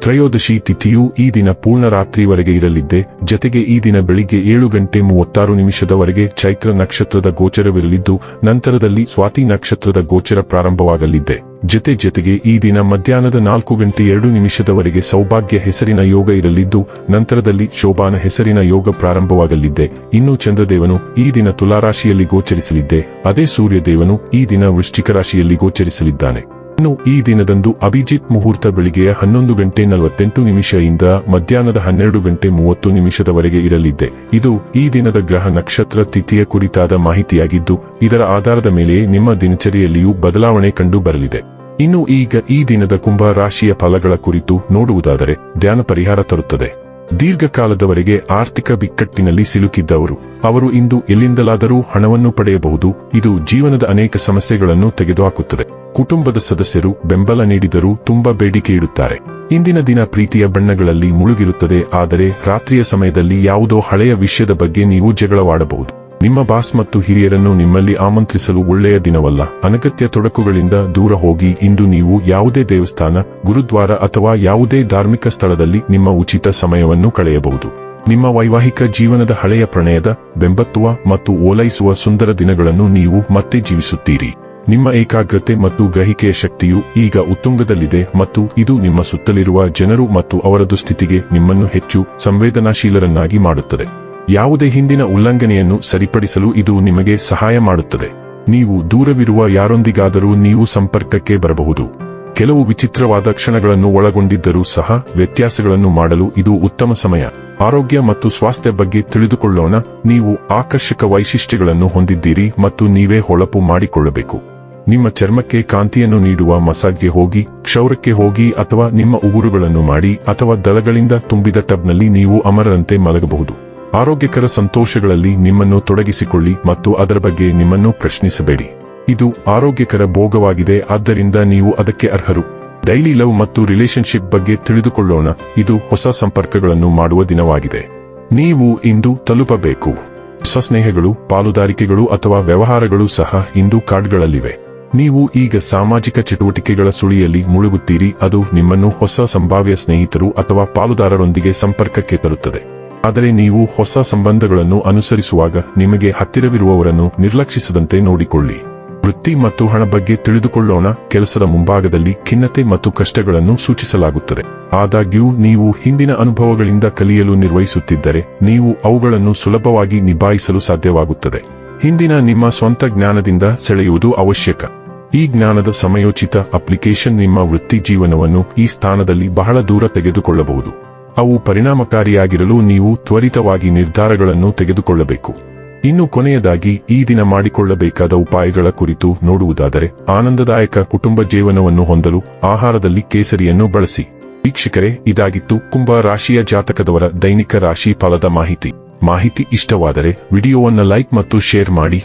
ತ್ರಯೋದಶಿ ತಿಥಿಯು ಈ ದಿನ ಪೂರ್ಣ ರಾತ್ರಿವರೆಗೆ ಇರಲಿದ್ದೆ, ಜತೆಗೆ ಈ ದಿನ ಬೆಳಿಗ್ಗೆ ಏಳು ಗಂಟೆ ಮೂವತ್ತಾರು ನಿಮಿಷದವರೆಗೆ ಚೈತ್ರ ನಕ್ಷತ್ರದ ಗೋಚರವಿರಲಿದ್ದು, ನಂತರದಲ್ಲಿ ಸ್ವಾತಿ ನಕ್ಷತ್ರದ ಗೋಚರ ಪ್ರಾರಂಭವಾಗಲಿದ್ದೆ. ಜತೆ ಜತೆಗೆ ಈ ದಿನ ಮಧ್ಯಾಹ್ನದ ನಾಲ್ಕು ಗಂಟೆ ಎರಡು ನಿಮಿಷದವರೆಗೆ ಸೌಭಾಗ್ಯ ಹೆಸರಿನ ಯೋಗ ಇರಲಿದ್ದು, ನಂತರದಲ್ಲಿ ಶೋಭಾನ ಹೆಸರಿನ ಯೋಗ ಪ್ರಾರಂಭವಾಗಲಿದ್ದೆ. ಇನ್ನು ಚಂದ್ರದೇವನು ಈ ದಿನ ತುಲಾರಾಶಿಯಲ್ಲಿ ಗೋಚರಿಸಲಿದ್ದೆ. ಅದೇ ಸೂರ್ಯದೇವನು ಈ ದಿನ ವೃಶ್ಚಿಕ ರಾಶಿಯಲ್ಲಿ ಗೋಚರಿಸಲಿದ್ದಾನೆ. ಇನ್ನು ಈ ದಿನದಂದು ಅಭಿಜಿತ್ ಮುಹೂರ್ತ ಬೆಳಿಗ್ಗೆ ಹನ್ನೊಂದು ಗಂಟೆ ನಲವತ್ತೆಂಟು ನಿಮಿಷದಿಂದ ಮಧ್ಯಾಹ್ನದ ಹನ್ನೆರಡು ಗಂಟೆ ಮೂವತ್ತು ನಿಮಿಷದವರೆಗೆ ಇರಲಿದೆ. ಇದು ಈ ದಿನದ ಗ್ರಹ ನಕ್ಷತ್ರ ತಿಥಿಯ ಕುರಿತಾದ ಮಾಹಿತಿಯಾಗಿದ್ದು, ಇದರ ಆಧಾರದ ಮೇಲೆ ನಿಮ್ಮ ದಿನಚರಿಯಲ್ಲಿಯೂ ಬದಲಾವಣೆ ಕಂಡು ಬರಲಿದೆ. ಇನ್ನು ಈಗ ಈ ದಿನದ ಕುಂಭ ರಾಶಿಯ ಫಲಗಳ ಕುರಿತು ನೋಡುವುದಾದರೆ ಧ್ಯಾನ ಪರಿಹಾರ ತರುತ್ತದೆ. ದೀರ್ಘಕಾಲದವರೆಗೆ ಆರ್ಥಿಕ ಬಿಕ್ಕಟ್ಟಿನಲ್ಲಿ ಸಿಲುಕಿದ್ದವರು, ಅವರು ಇಂದು ಎಲ್ಲಿಂದಲಾದರೂ ಹಣವನ್ನು ಪಡೆಯಬಹುದು. ಇದು ಜೀವನದ ಅನೇಕ ಸಮಸ್ಯೆಗಳನ್ನು ತೆಗೆದುಹಾಕುತ್ತದೆ. ಕುಟುಂಬದ ಸದಸ್ಯರು ಬೆಂಬಲ ನೀಡಿದರೂ ತುಂಬಾ ಬೇಡಿಕೆ ಇಡುತ್ತಾರೆ. ಇಂದಿನ ದಿನ ಪ್ರೀತಿಯ ಬಣ್ಣಗಳಲ್ಲಿ ಮುಳುಗಿರುತ್ತದೆ, ಆದರೆ ರಾತ್ರಿಯ ಸಮಯದಲ್ಲಿ ಯಾವುದೋ ಹಳೆಯ ವಿಷಯದ ಬಗ್ಗೆ ನೀವು ಜಗಳವಾಡಬಹುದು. ನಿಮ್ಮ ಬಾಸ್ ಮತ್ತು ಹಿರಿಯರನ್ನು ನಿಮ್ಮಲ್ಲಿ ಆಮಂತ್ರಿಸಲು ಒಳ್ಳೆಯ ದಿನವಲ್ಲ. ಅನಗತ್ಯ ತೊಡಕುಗಳಿಂದ ದೂರ ಹೋಗಿ ಇಂದು ನೀವು ಯಾವುದೇ ದೇವಸ್ಥಾನ, ಗುರುದ್ವಾರ ಅಥವಾ ಯಾವುದೇ ಧಾರ್ಮಿಕ ಸ್ಥಳದಲ್ಲಿ ನಿಮ್ಮ ಉಚಿತ ಸಮಯವನ್ನು ಕಳೆಯಬಹುದು. ನಿಮ್ಮ ವೈವಾಹಿಕ ಜೀವನದ ಹಳೆಯ ಪ್ರಣಯದ, ಬೆಂಬತ್ತುವ ಮತ್ತು ಓಲೈಸುವ ಸುಂದರ ದಿನಗಳನ್ನು ನೀವು ಮತ್ತೆ ಜೀವಿಸುತ್ತೀರಿ. ನಿಮ್ಮ ಏಕಾಗ್ರತೆ ಮತ್ತು ಗ್ರಹಿಕೆಯ ಶಕ್ತಿಯು ಈಗ ಉತ್ತುಂಗದಲ್ಲಿದೆ ಮತ್ತು ಇದು ನಿಮ್ಮ ಸುತ್ತಲಿರುವ ಜನರು ಮತ್ತು ಅವರ ದುಸ್ಥಿತಿಗೆ ನಿಮ್ಮನ್ನು ಹೆಚ್ಚು ಸಂವೇದನಾಶೀಲರನ್ನಾಗಿ ಮಾಡುತ್ತದೆ. ಯಾವುದೇ ಹಿಂದಿನ ಉಲ್ಲಂಘನೆಯನ್ನು ಸರಿಪಡಿಸಲು ಇದು ನಿಮಗೆ ಸಹಾಯ ಮಾಡುತ್ತದೆ. ನೀವು ದೂರವಿರುವ ಯಾರೊಂದಿಗಾದರೂ ನೀವು ಸಂಪರ್ಕಕ್ಕೆ ಬರಬಹುದು. ಕೆಲವು ವಿಚಿತ್ರವಾದ ಕ್ಷಣಗಳನ್ನು ಒಳಗೊಂಡಿದ್ದರೂ ಸಹ ವ್ಯತ್ಯಾಸಗಳನ್ನು ಮಾಡಲು ಇದು ಉತ್ತಮ ಸಮಯ. ಆರೋಗ್ಯ ಮತ್ತು ಸ್ವಾಸ್ಥ್ಯ ಬಗ್ಗೆ ತಿಳಿದುಕೊಳ್ಳೋಣ. ನೀವು ಆಕರ್ಷಕ ವೈಶಿಷ್ಟ್ಯಗಳನ್ನು ಹೊಂದಿದ್ದೀರಿ ಮತ್ತು ನೀವೇ ಹೊಳಪು ಮಾಡಿಕೊಳ್ಳಬೇಕು. ನಿಮ್ಮ ಚರ್ಮಕ್ಕೆ ಕಾಂತಿಯನ್ನು ನೀಡುವ ಮಸಾಜ್ಗೆ ಹೋಗಿ, ಕ್ಷೌರಕ್ಕೆ ಹೋಗಿ ಅಥವಾ ನಿಮ್ಮ ಉಗುರುಗಳನ್ನು ಮಾಡಿ ಅಥವಾ ದಳಗಳಿಂದ ತುಂಬಿದ ಟಬ್ನಲ್ಲಿ ನೀವು ಅಮರರಂತೆ ಮಲಗಬಹುದು. ಆರೋಗ್ಯಕರ ಸಂತೋಷಗಳಲ್ಲಿ ನಿಮ್ಮನ್ನು ತೊಡಗಿಸಿಕೊಳ್ಳಿ ಮತ್ತು ಅದರ ಬಗ್ಗೆ ನಿಮ್ಮನ್ನು ಪ್ರಶ್ನಿಸಬೇಡಿ. ಇದು ಆರೋಗ್ಯಕರ ಭೋಗವಾಗಿದೆ, ಆದ್ದರಿಂದ ನೀವು ಅದಕ್ಕೆ ಅರ್ಹರು. ಡೈಲಿ ಲವ್ ಮತ್ತು ರಿಲೇಶನ್ಶಿಪ್ ಬಗ್ಗೆ ತಿಳಿದುಕೊಳ್ಳೋಣ, ಇದು ಹೊಸ ಸಂಪರ್ಕಗಳನ್ನು ಮಾಡುವ ದಿನವಾಗಿದೆ. ನೀವು ಇಂದು ತಲುಪಬೇಕು. ಹೊಸ ಸ್ನೇಹಗಳು, ಪಾಲುದಾರಿಕೆಗಳು ಅಥವಾ ವ್ಯವಹಾರಗಳು ಸಹ ಇಂದು ಕಾರ್ಡ್ಗಳಲ್ಲಿವೆ. ನೀವು ಈಗ ಸಾಮಾಜಿಕ ಚಟುವಟಿಕೆಗಳ ಸುಳಿಯಲ್ಲಿ ಮುಳುಗುತ್ತೀರಿ, ಅದು ನಿಮ್ಮನ್ನು ಹೊಸ ಸಂಭಾವ್ಯ ಸ್ನೇಹಿತರು ಅಥವಾ ಪಾಲುದಾರರೊಂದಿಗೆ ಸಂಪರ್ಕಕ್ಕೆ ತರುತ್ತದೆ. ಆದರೆ ನೀವು ಹೊಸ ಸಂಬಂಧಗಳನ್ನು ಅನುಸರಿಸುವಾಗ ನಿಮಗೆ ಹತ್ತಿರವಿರುವವರನ್ನು ನಿರ್ಲಕ್ಷಿಸದಂತೆ ನೋಡಿಕೊಳ್ಳಿ. ವೃತ್ತಿ ಮತ್ತು ಹಣ ಬಗ್ಗೆ ತಿಳಿದುಕೊಳ್ಳೋಣ, ಕೆಲಸದ ಮುಂಭಾಗದಲ್ಲಿ ಖಿನ್ನತೆ ಮತ್ತು ಕಷ್ಟಗಳನ್ನು ಸೂಚಿಸಲಾಗುತ್ತದೆ. ಆದಾಗ್ಯೂ, ನೀವು ಹಿಂದಿನ ಅನುಭವಗಳಿಂದ ಕಲಿಯಲು ನಿರ್ವಹಿಸುತ್ತಿದ್ದರೆ, ನೀವು ಅವುಗಳನ್ನು ಸುಲಭವಾಗಿ ನಿಭಾಯಿಸಲು ಸಾಧ್ಯವಾಗುತ್ತದೆ. ಹಿಂದಿನ ನಿಮ್ಮ ಸ್ವಂತ ಜ್ಞಾನದಿಂದ ಸೆಳೆಯುವುದು ಅವಶ್ಯಕ. ಈ ಜ್ಞಾನದ ಸಮಯೋಚಿತ ಅಪ್ಲಿಕೇಶನ್ ನಿಮ್ಮ ವೃತ್ತಿ ಜೀವನವನ್ನು ಈ ಸ್ಥಾನದಲ್ಲಿ ಬಹಳ ದೂರ ತೆಗೆದುಕೊಳ್ಳಬಹುದು. ಅವು ಪರಿಣಾಮಕಾರಿಯಾಗಿರಲು ನೀವು ತ್ವರಿತವಾಗಿ ನಿರ್ಧಾರಗಳನ್ನು ತೆಗೆದುಕೊಳ್ಳಬೇಕು. ಇನ್ನು ಕೊನೆಯದಾಗಿ, ಈ ದಿನ ಮಾಡಿಕೊಳ್ಳಬೇಕಾದ ಉಪಾಯಗಳ ಕುರಿತು ನೋಡುವುದಾದರೆ, ಆನಂದದಾಯಕ ಕುಟುಂಬ ಜೀವನವನ್ನು ಹೊಂದಲು ಆಹಾರದಲ್ಲಿ ಕೇಸರಿಯನ್ನು ಬಳಸಿ. ವೀಕ್ಷಕರೇ, ಇದಾಗಿತ್ತು ಕುಂಭ ರಾಶಿಯ ಜಾತಕದವರ ದೈನಿಕ ರಾಶಿ ಫಲದ ಮಾಹಿತಿ. ಮಾಹಿತಿ ಇಷ್ಟವಾದರೆ, ವಿಡಿಯೋವನ್ನು ಲೈಕ್ ಮತ್ತು ಶೇರ್ ಮಾಡಿ.